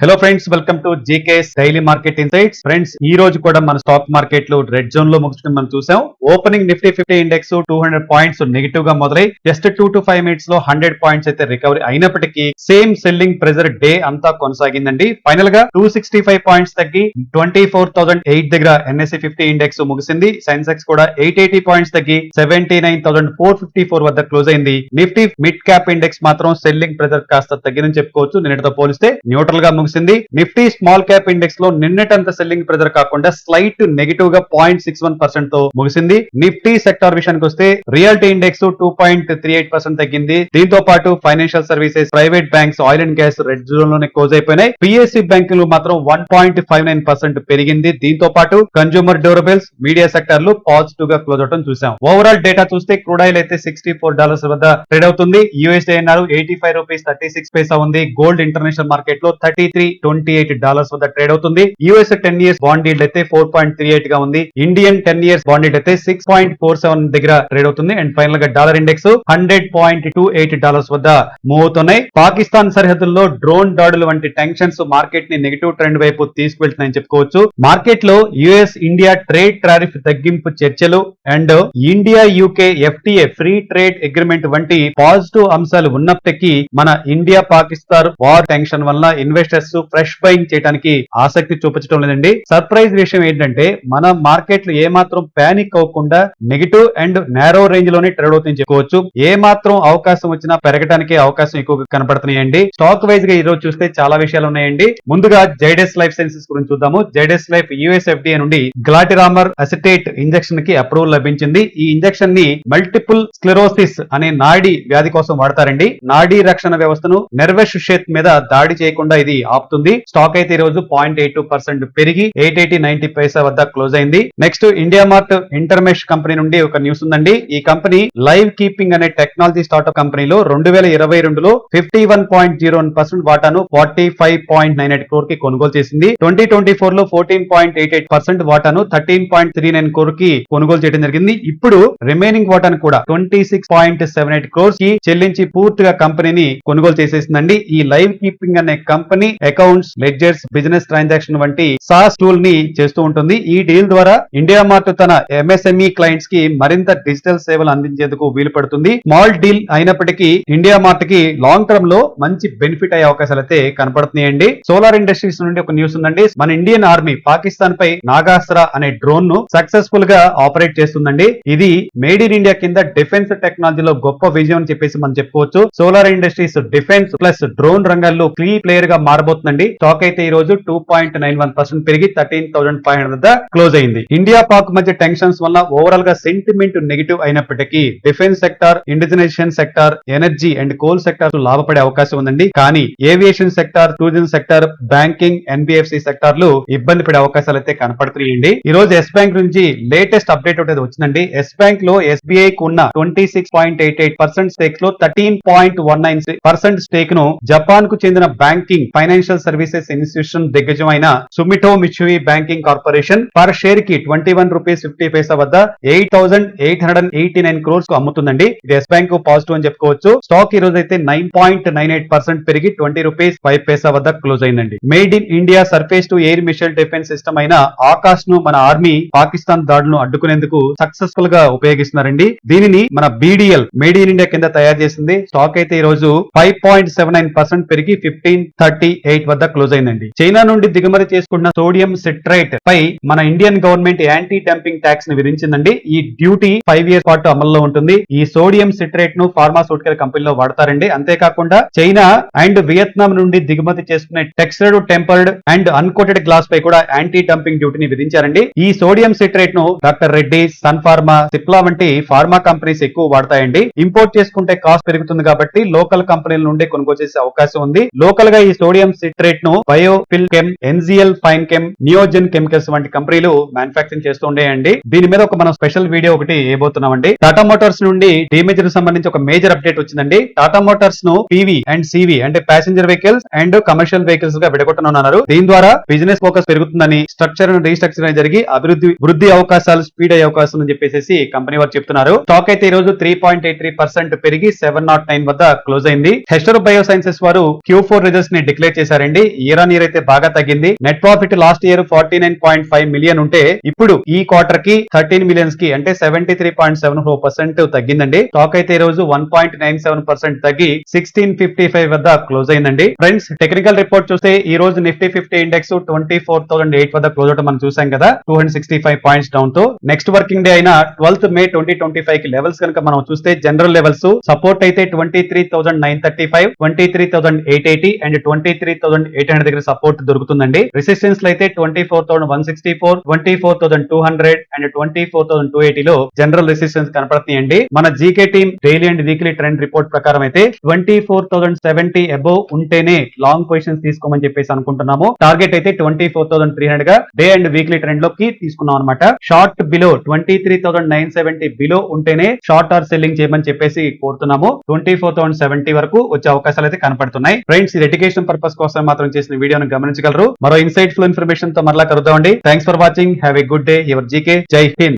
Hello friends welcome to GKS daily market insights friends ఈ రోజు కూడా మన స్టాక్ మార్కెట్లో రెడ్ జోన్లో ముగించడం మనం చూసాం. Opening Nifty fifty index two hundred points నెగిటివ్గా మొదలై జస్ట్ టూ టు ఫైవ్ మినిట్స్లో హండ్రెడ్ పాయింట్స్ అయితే రికవరీ అయినప్పటికీ సేమ్ సెల్లింగ్ ప్రెజర్ డే అంతా కొనసాగిందండి. ఫైనల్గా టూ సిక్స్టీ ఫైవ్ పాయింట్స్ తగ్గి ట్వంటీ ఫోర్ థౌసండ్ ఎయిట్ దగ్గర ఎన్ఎస్సీ ఫిఫ్టీ ఇండెక్స్ ముగిసింది. సెన్సెక్స్ కూడా ఎయిట్ ఎయిటీ పాయింట్స్ తగ్గి seventy nine thousand four fifty four వద్ద క్లోజ్ అయింది. నిఫ్టీ మిడ్ క్యాప్ ఇండెక్స్ మాత్రం సెల్లింగ్ ప్రెజర్ కాస్త తగ్గిందని చెప్పుకోవచ్చు. నిన్నటితో పోలిస్తే న్యూట్రల్గా ముగిసింది. నిఫ్టీ స్మాల్ క్యాప్ ఇండెక్స్లో నిన్నటంత సెల్లింగ్ ప్రెజర్ కాకుండా స్లైట్ నెగిటివ్గా పాయింట్ సిక్స్ వన్ పర్సెంట్తో ముగిసింది. నిఫ్టీ సెక్టార్ విషయానికి వస్తే realty index two point three eight percent తగ్గింది. దీంతో పాటు financial services private banks oil and gas red జోన్లోనే close అయిపోయినాయి. పిఎస్సి బ్యాంకులు మాత్రం one point five nine percent పెరిగింది. దీంతో పాటు కన్జ్యూమర్ డ్యూరబుల్స్ మీడియా సెక్టర్లు పాజిటివ్గా క్లోజ్ అవడం చూసాం. ఓవరాల్ డేటా చూస్తే క్రూడ్ ఆయిల్ అయితే సిక్స్టీ ఫోర్ డాలర్స్ వద్ద ట్రేడ్ అవుతుంది. యూఎస్ఏ అన్నారు eighty five rupees thirty six paisa ఉంది. గోల్డ్ ఇంటర్నేషనల్ మార్కెట్లో thirty three twenty eight dollars వద్ద ట్రేడ్ అవుతుంది. యూఎస్ టెన్ ఇయర్స్ బాండ్ అయితే ఫోర్ పాయింట్ త్రీ ఎయిట్గా ఉంది. ఇండియన్ టెన్ ఇయర్స్ బాండ్ అయితే సిక్స్ పాయింట్ ఫోర్ సెవెన్ దగ్గర ట్రేడ్ అవుతుంది. అండ్ ఫైనల్గా dollar index hundred point two eight dollars వద్ద మూవ్ అవుతున్నాయి. పాకిస్తాన్ సరిహద్దుల్లో డ్రోన్ దాడులు వంటి టెన్షన్స్ మార్కెట్ని నెగిటివ్ ట్రెండ్ వైపు తీసుకువెళ్తున్నాయని చెప్పుకోవచ్చు. మార్కెట్లో యుఎస్ ఇండియా ట్రేడ్ టారిఫ్ తగ్గింపు చర్చలు and India UK FTA free trade agreement వంటి పాజిటివ్ అంశాలు ఉన్నప్పటికీ మన ఇండియా పాకిస్తాన్ వార్ టెన్షన్ వల్ల ఇన్వెస్టర్స్ ఫ్రెష్ బయింగ్ చేయడానికి ఆసక్తి చూపించడం లేదండి. సర్ప్రైజ్ విషయం ఏంటంటే మన మార్కెట్లు ఏ మాత్రం పానిక్ అవ్వకుండా నెగిటివ్ అండ్ నేరో రేంజ్లోనే ట్రేడ్ అవుతుంది చెప్పుకోవచ్చు. ఏ మాత్రం అవకాశం వచ్చినా పెరగడానికి అవకాశం ఎక్కువ కనపడుతున్నాయండి. స్టాక్ వైజ్గా ఈ రోజు చూస్తే చాలా విషయాలు ఉన్నాయండి. ముందుగా జైడెస్ లైఫ్ సైన్సెస్ గురించి చూద్దాము. జైడెస్ లైఫ్ యుఎస్ఎఫ్డిఏ నుండి గ్లాటిరామర్ అసిటేట్ ఇంజెక్షన్కి అప్రూవల్ లభించింది. ఈ ఇంజెక్షన్ని మల్టిపుల్ స్క్లెరోసిస్ అనే నాడి వ్యాధి కోసం వాడతారండి. నాడీ రక్షణ వ్యవస్థను నెర్వస్ షేత్ మీద దాడి చేయకుండా ఇది ఆపుతుంది. స్టాక్ అయితే ఈ రోజు పాయింట్ ఎయిట్ టూ పర్సెంట్ పెరిగి ఎయిట్ ఎయిటీ నైన్టీ పైసా వద్ద క్లోజ్ అయింది. Next India Mart Intermesh company నుండి ఒక న్యూస్ ఉందండి. ఈ కంపెనీ లైవ్ కీపింగ్ అనే టెక్నాలజీ స్టార్ట్అప్ కంపెనీలో రెండు వేల ఇరవై రెండులో fifty one point zero one percent వాటాను forty five point nine eight క్రోర్కి కొనుగోలు చేసింది. ట్వంటీ ట్వంటీ ఫోర్లో fourteen point eight eight percent వాటాను థర్టీన్ పాయింట్ త్రీ నైన్ క్రోర్కి కొనుగోలు చేయడం జరిగింది. ఇప్పుడు రిమైనింగ్ వాటాను కూడా twenty six point seven eight క్రోర్స్కి చెల్లించి పూర్తిగా కంపెనీని కొనుగోలు చేసేసిందండి. ఈ లైవ్ కీపింగ్ అనే company accounts ledgers business transaction వంటి సాస్ టూల్ని చేస్తూ ఉంటుంది. ఈ డీల్ ద్వారా ఇండియా మార్ట్ తన ఎంఎస్ఎంఈ క్లయింట్స్కి మరింత డిజిటల్ సేవలు అందించేందుకు వీలు పడుతుంది. స్మాల్ డీల్ అయినప్పటికీ ఇండియా మార్ట్కి లాంగ్ టర్మ్లో మంచి బెనిఫిట్ అయ్యే అవకాశాలు అయితే కనపడుతున్నాయండి. సోలార్ ఇండస్ట్రీస్ నుండి ఒక న్యూస్ ఉందండి. మన ఇండియన్ ఆర్మీ పాకిస్తాన్ పై నాగాస్త్ర అనే డ్రోన్ను సక్సెస్ఫుల్గా ఆపరేట్ చేస్తుందండి. ఇది మేడ్ ఇన్ ఇండియా కింద డిఫెన్స్ టెక్నాలజీలో గొప్ప విజయం అని చెప్పేసి మనం చెప్పుకోవచ్చు. Solar industries defence plus drone రంగాల్లో క్లీ ప్లేయర్గా అవుతుందండి స్టాక్ అయితే ఈ రోజు two point nine one percent పెరిగి థర్టీన్ థౌసండ్ ఫైవ్ హండ్రెడ్ వద్ద క్లోజ్ అయింది. ఇండియా పాక్ మధ్య టెన్షన్స్ వల్ల ఓవరాల్గా సెంటిమెంట్ నెగిటివ్ అయినప్పటికీ defence sector indigenisation sector energy and coal sector లాభపడే అవకాశం ఉందండి. కానీ aviation sector tourism sector banking NBFC సెక్టార్లు ఇబ్బంది పడే అవకాశాలు అయితే కనపడుతున్నాయండి. ఈ రోజు ఎస్ బ్యాంక్ నుంచి లేటెస్ట్ అప్డేట్ ఒకటి వచ్చిందండి. ఎస్ బ్యాంక్లో ఎస్బీఐ కు ఉన్న twenty six point eight eight percent స్టేక్స్లో thirteen point one nine percent స్టేక్ను జపాన్కు చెందిన banking finance financial services institution దిగ్గజమైన Sumitomo Mitsui banking corporation per షేర్కి twenty one rupees fifty paisa వద్ద eight thousand eight hundred eighty nine క్రోర్స్కు అమ్ముతుందండి. ఇది Yes bank positive అని చెప్పుకోవచ్చు. Stock ఈ రోజు అయితే nine point nine eight percent పెరిగి ట్వంటీ రూపీస్ ఫైవ్ పైసా వద్ద క్లోజ్ అయిందండి. Made in India surface to air missile defence system అయిన ఆకాశ్ను మన ఆర్మీ పాకిస్తాన్ దాడులను అడ్డుకునేందుకు సక్సెస్ఫుల్గా ఉపయోగిస్తున్నారండి. దీనిని మన బీడీఎల్ మేడ్ ఇన్ ఇండియా కింద తయారు చేసింది. స్టాక్ అయితే ఈ రోజు five point seven nine percent పెరిగి ఫిఫ్టీన్ థర్టీ ఎయిట్ వద్ద క్లోజ్ అయిందండి. చైనా నుండి దిగుమతి చేసుకున్న సోడియం సిట్రైట్ పై మన ఇండియన్ గవర్నమెంట్ యాంటీ డంపింగ్ ట్యాక్స్ని విధించిందండి. ఈ డ్యూటీ ఫైవ్ ఇయర్స్ పాటు అమల్లో ఉంటుంది. ఈ సోడియం సిట్రేట్ను ఫార్మాసూటికల్ కంపెనీలో వాడతారండి. అంతేకాకుండా చైనా అండ్ వియత్నాం నుండి దిగుమతి చేసుకునే textured tempered and uncoated glass పై కూడా యాంటీ డంపింగ్ డ్యూటీని విధించారండి. ఈ సోడియం సిట్రేట్ను doctor Reddy sun pharma Cipla వంటి ఫార్మా కంపెనీస్ ఎక్కువ వాడతాయండి. ఇంపోర్ట్ చేసుకుంటే కాస్ట్ పెరుగుతుంది కాబట్టి లోకల్ కంపెనీల నుండి కొనుగోలు చేసే అవకాశం ఉంది. లోకల్గా ఈ సోడియం సిట్రేట్ను బయోఫిల్ కెమ్ ఎన్జిఎల్ ఫైన్ కెమ్ నియోజన్ కెమికల్స్ వంటి కంపెనీలు మ్యానుఫాక్చరింగ్ చేస్తూ ఉండేయండి. దీని మీద ఒక మనం స్పెషల్ వీడియో ఒకటి వేయబోతున్నామండి. టాటా మోటార్స్ నుండి డీమేజర్ సంబంధించి ఒక మేజర్ అప్డేట్ వచ్చిందండి. టాటా మోటార్స్ను పీవీ అండ్ సివి అంటే ప్యాసింజర్ వెహికల్స్ అండ్ కమర్షియల్ వెహికల్స్గా విడగొట్టనున్నారు. దీని ద్వారా బిజినెస్ ఫోకస్ పెరుగుతుందని స్ట్రక్చర్ రీస్ట్రక్చర్ జరిగి అభివృద్ధి వృద్ధి అవకాశాలు స్పీడ్ అయ్యే అవకాశం అని చెప్పేసి కంపెనీ వారు చెప్తున్నారు. స్టాక్ అయితే ఈ రోజు three point eight three percent పెరిగి సెవెన్ నాట్ నైన్ వద్ద క్లోజ్ అయింది. హెస్టర్ బయో సైన్సెస్ వారు క్యూ ఫోర్ రిజల్ట్స్ని డిక్లేర్ చేసి చేశారండి. ఇయర్ ఆన్ ఇయర్ అయితే బాగా తగ్గింది. Net profit last year forty nine point five million ఉంటే ఇప్పుడు ఈ క్వార్టర్కి థర్టీన్ మిలియన్స్కి అంటే seventy three point seven four percent తగ్గిందండి. స్టాక్ అయితే ఈ రోజు one point nine seven percent తగ్గి సిక్స్టీన్ ఫిఫ్టీ ఫైవ్ వద్ద క్లోజ్ అయిందండి. ఫ్రెండ్స్ టెక్నికల్ రిపోర్ట్ చూస్తే ఈ రోజు Nifty fifty index twenty four thousand eight వద్ద క్లోజ్ అవడం మనం చూసాం కదా. Two hundred sixty five points డౌన్తో. Next working day అయిన ట్వెల్త్ మే ట్వంటీ ట్వంటీ ఫైవ్కి లెవెల్స్ కనుక మనం చూస్తే జనరల్ లెవెల్స్ సపోర్ట్ అయితే twenty three thousand nine thirty five twenty three thousand eight eighty and twenty three thousand eight hundred దగ్గర support దొరుకుతుందండి. రెసిస్టెన్స్లో అయితే twenty four thousand one sixty four twenty four thousand two hundred and twenty four thousand two ఎయిటీలో general resistance కనపడుతున్నాయండి. మన GK team daily and weekly trend report ప్రకారం అయితే twenty four thousand seventy above ఉంటేనే long positions తీసుకోమని చెప్పేసి అనుకుంటున్నాము. Target అయితే twenty four thousand three హండ్రెడ్గా డే అండ్ వీక్లీ ట్రెండ్లోకి తీసుకున్నాం అనమాట short below twenty three thousand nine seventy below ఉంటేనే షార్ట్ ఆర్ సెల్లింగ్ చేయమని చెప్పేసి కోరుతున్నాము. ట్వంటీ ఫోర్ థౌసండ్ సెవెంటీ వరకు వచ్చే అవకాశాలు అయితే కనపడుతున్నాయి. ఫ్రెండ్స్ ఇది ఎడ్యుకేషన్ పర్పస్ కోసం మాత్రం చేసిన వీడియోను గమనించగలరు. మరో ఇన్సైట్ ఫుల్ ఇన్ఫర్మేషన్తో మరలా కలుద్దామండి. Thanks for watching have a good day your GK Jai Hind